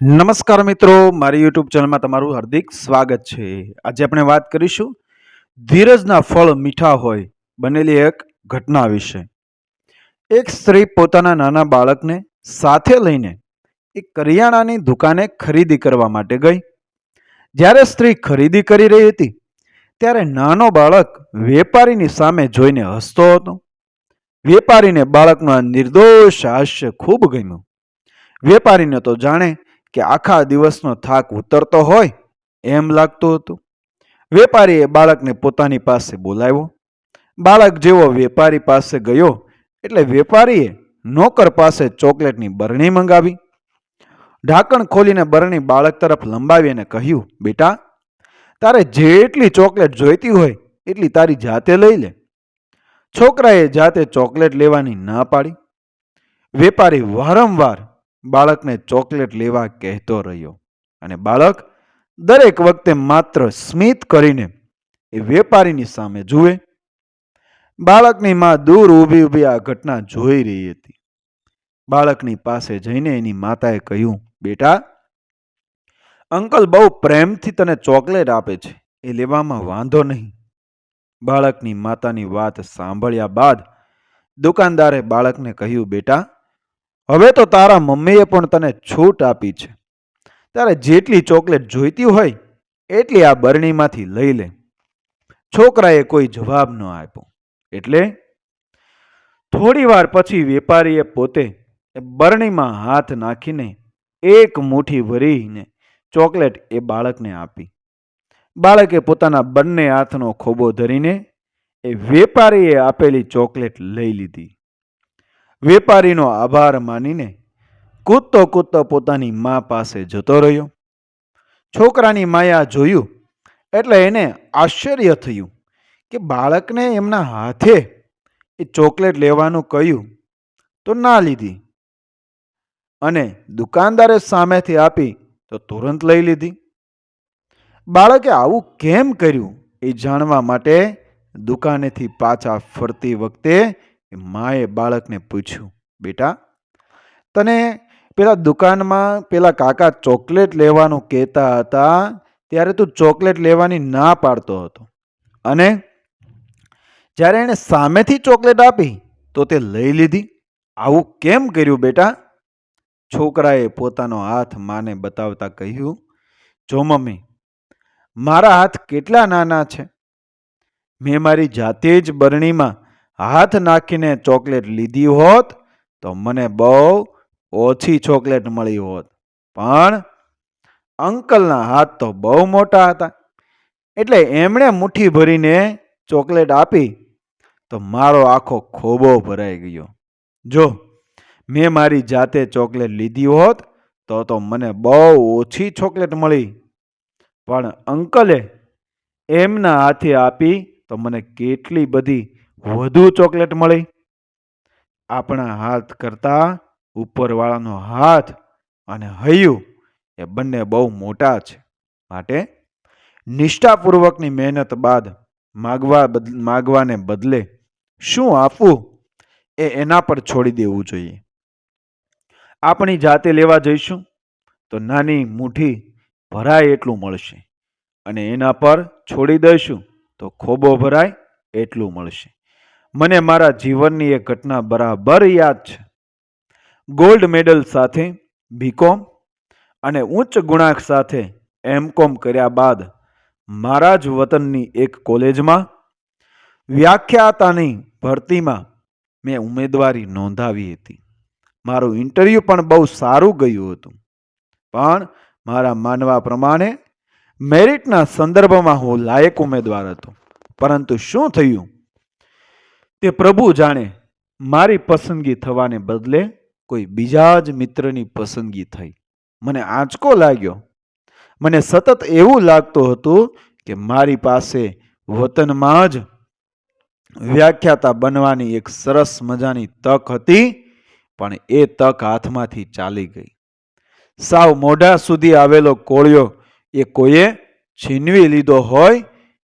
નમસ્કાર મિત્રો, મારી યુટ્યુબ ચેનલમાં તમારું હાર્દિક સ્વાગત છે. આજે આપણે વાત કરીશું ધીરજના ફળ મીઠા હોય બનેલી એક ઘટના વિશે. એક સ્ત્રી પોતાના નાના બાળકને સાથે લઈને એક કરિયાણાની દુકાને ખરીદી કરવા માટે ગઈ. જ્યારે સ્ત્રી ખરીદી કરી રહી હતી, ત્યારે નાનો બાળક વેપારીની સામે જોઈને હસતો હતો. વેપારીને બાળકનું આ નિર્દોષ હાસ્ય ખૂબ ગમ્યું. વેપારીને તો જાણે કે આખા દિવસનો થાક ઉતરતો હોય એમ લાગતું હતું. વેપારીએ બાળકને પોતાની પાસે બોલાવ્યો. બાળક જેવો વેપારી પાસે ગયો એટલે વેપારીએ નોકર પાસે ચોકલેટની બરણી મંગાવી. ઢાંકણ ખોલીને બરણી બાળક તરફ લંબાવી અને કહ્યું, બેટા, તારે જેટલી ચોકલેટ જોઈતી હોય એટલી તારી જાતે લઈ લે. છોકરાએ જાતે ચોકલેટ લેવાની ના પાડી. વેપારી વારંવાર બાળકને ચોકલેટ લેવા કહેતો રહ્યો અને બાળક દરેક વખતે માત્ર સ્મિત કરીને એ વેપારીની સામે જુએ. બાળકની માં દૂર ઊભી ઊભી આ ઘટના જોઈ રહી હતી. બાળકની પાસે જઈને એની માતાએ કહ્યું, બેટા, અંકલ બહુ પ્રેમથી તને ચોકલેટ આપે છે, એ લેવામાં વાંધો નહીં. બાળકની માતાની વાત સાંભળ્યા બાદ દુકાનદારે બાળકને કહ્યું, બેટા હવે તો તારા મમ્મીએ પણ તને છૂટ આપી છે. તારે જેટલી ચોકલેટ જોઈતી હોય, એટલી આ બરણીમાંથી લઈ લે. છોકરાએ કોઈ જવાબ ન આપ્યો. એટલે થોડી વાર પછી વેપારીએ પોતે બરણીમાં હાથ નાખીને એક મુઠ્ઠી ભરીને ચોકલેટ એ બાળકને આપી. બાળકે પોતાના બંને હાથનો ખોબો ધરીને એ વેપારીએ આપેલી ચોકલેટ લઈ લીધી. વેપારીનો આભાર માનીને કૂદતો કૂદતો પોતાની મા પાસે જતો રહ્યો. છોકરાની માયા જોયું એટલે એને આશ્ચર્ય થયું કે બાળકને એમના હાથે એ ચોકલેટ લેવાનું કહ્યું તો ના લીધી અને દુકાનદારે સામેથી આપી તો તુરંત લઈ લીધી. બાળકે આવું કેમ કર્યું એ જાણવા માટે દુકાનેથી પાછા ફરતી વખતે માએ બાળકને પૂછ્યું, બેટા, તને પેલા દુકાનમાં પેલા કાકા ચોકલેટ લેવાનું કહેતા હતા, ત્યારે તું ચોકલેટ લેવાની ના પાડતો હતો. અને જ્યારે એણે સામેથી ચોકલેટ આપી, તો તે લઈ લીધી. આવું કેમ કર્યું બેટા? છોકરાએ પોતાનો હાથ માને બતાવતા કહ્યું, જો મમ્મી, મારા હાથ કેટલા નાના છે. મેં મારી જાતે જ બરણીમાં હાથ નાખીને ચોકલેટ લીધી હોત તો મને બહુ ઓછી ચોકલેટ મળી હોત. પણ અંકલના હાથ તો બહુ મોટા હતા. એટલે એમણે મુઠ્ઠી ભરીને ચોકલેટ આપી તો મારો આખો ખોબો ભરાઈ ગયો. જો, મેં મારી જાતે ચોકલેટ લીધી હોત તો તો મને બહુ ઓછી ચોકલેટ મળી. પણ અંકલે એમના હાથે આપી તો મને કેટલી બધી વધુ ચોકલેટ મળી. આપણા હાથ કરતાં ઉપરવાળાનો હાથ અને હૈયું એ બંને બહુ મોટા છે. માટે નિષ્ઠાપૂર્વકની મહેનત બાદ માગવા માગવાને બદલે શું આપવું એ એના પર છોડી દેવું જોઈએ. આપણી જાતે લેવા જઈશું તો નાની મુઠ્ઠી ભરાય એટલું મળશે અને એના પર છોડી દઈશું તો ખોબો ભરાય એટલું મળશે. મને મારા જીવનની એક ઘટના બરાબર યાદ છે. ગોલ્ડ મેડલ સાથે બીકોમ અને ઉચ્ચ ગુણાંક સાથે એમકોમ કર્યા બાદ મારા જ વતનની એક કોલેજમાં વ્યાખ્યાતાની ભરતીમાં મેં ઉમેદવારી નોંધાવી હતી. મારું ઇન્ટરવ્યૂ પણ બહુ સારું ગયું હતું. પણ મારા માનવા પ્રમાણે મેરિટના સંદર્ભમાં હું લાયક ઉમેદવાર હતો. પરંતુ શું થયું? તે પ્રભુ જાણે મારી પસંદગી થવાને બદલે કોઈ બીજા જ મિત્રની પસંદગી થઈ. મને આંચકો લાગ્યો. મને સતત એવું લાગતું હતું કે મારી પાસે વતનમાં જ વ્યાખ્યાતા બનવાની એક સરસ મજાની તક હતી, પણ એ તક હાથમાંથી ચાલી ગઈ. સાવ મોઢા સુધી આવેલો કોળિયો એ કોઈએ છીનવી લીધો હોય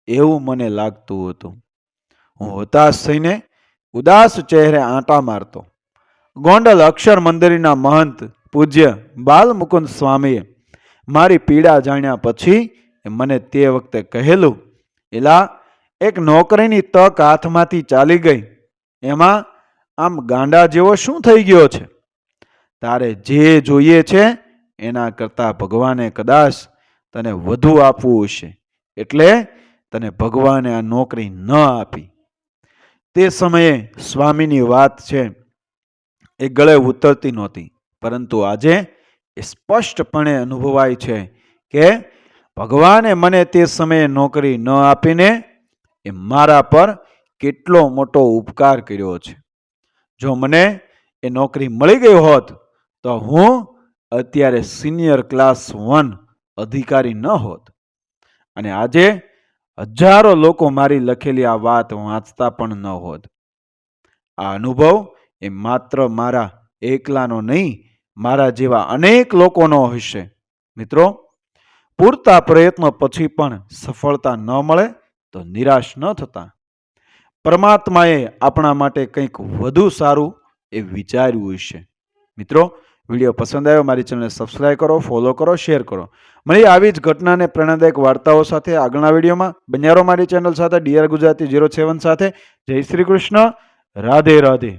એવું મને લાગતું હતું. હું હતાશ થઈને ઉદાસ ચહેરે આંટા મારતો. ગોંડલ અક્ષર મંદિરના મહંત પૂજ્ય બાલમુકુંદ સ્વામીએ મારી પીડા જાણ્યા પછી મને તે વખતે કહેલું, એલા, એક નોકરીની તક હાથમાંથી ચાલી ગઈ. એમાં આમ ગાંડા જેવો શું થઈ ગયો છે? તારે જે જોઈએ છે એના કરતાં ભગવાને કદાચ તને વધુ આપવું હશે. એટલે તને ભગવાને આ નોકરી ન આપી. તે સમયે સ્વામીની વાત છે, એ ગળે ઉતરતી નહોતી. પરંતુ આજે એ સ્પષ્ટપણે અનુભવાય છે કે ભગવાને મને તે સમયે નોકરી ન આપીને એ મારા પર કેટલો મોટો ઉપકાર કર્યો છે. જો મને એ નોકરી મળી ગઈ હોત, તો હું અત્યારે સિનિયર ક્લાસ વન અધિકારી ન હોત. અને આજે હજારો લોકો મારી લખેલી આ વાત વાંચતા પણ ન હોત. આ અનુભવ એ માત્ર મારા એકલાનો નહીં, મારા જેવા અનેક લોકોનો હશે. મિત્રો, પૂરતા પ્રયત્નો પછી પણ સફળતા ન મળે તો નિરાશ ન થતા. પરમાત્માએ આપણા માટે કંઈક વધુ સારું એ વિચાર્યું હશે. મિત્રો વીડિયો પસંદ આવ્યો, મારી ચેનલને સબસ્ક્રાઈબ કરો ફોલો કરો શેર કરો. મળી આવી જ ઘટનાને પ્રેરણાદાયક વાર્તાઓ સાથે આગળના વિડીયોમાં બન્યારો મારી ચેનલ સાથે ડીઆર ગુજરાતી જીરો સેવન સાથે. જય શ્રી કૃષ્ણ, રાધે રાધે.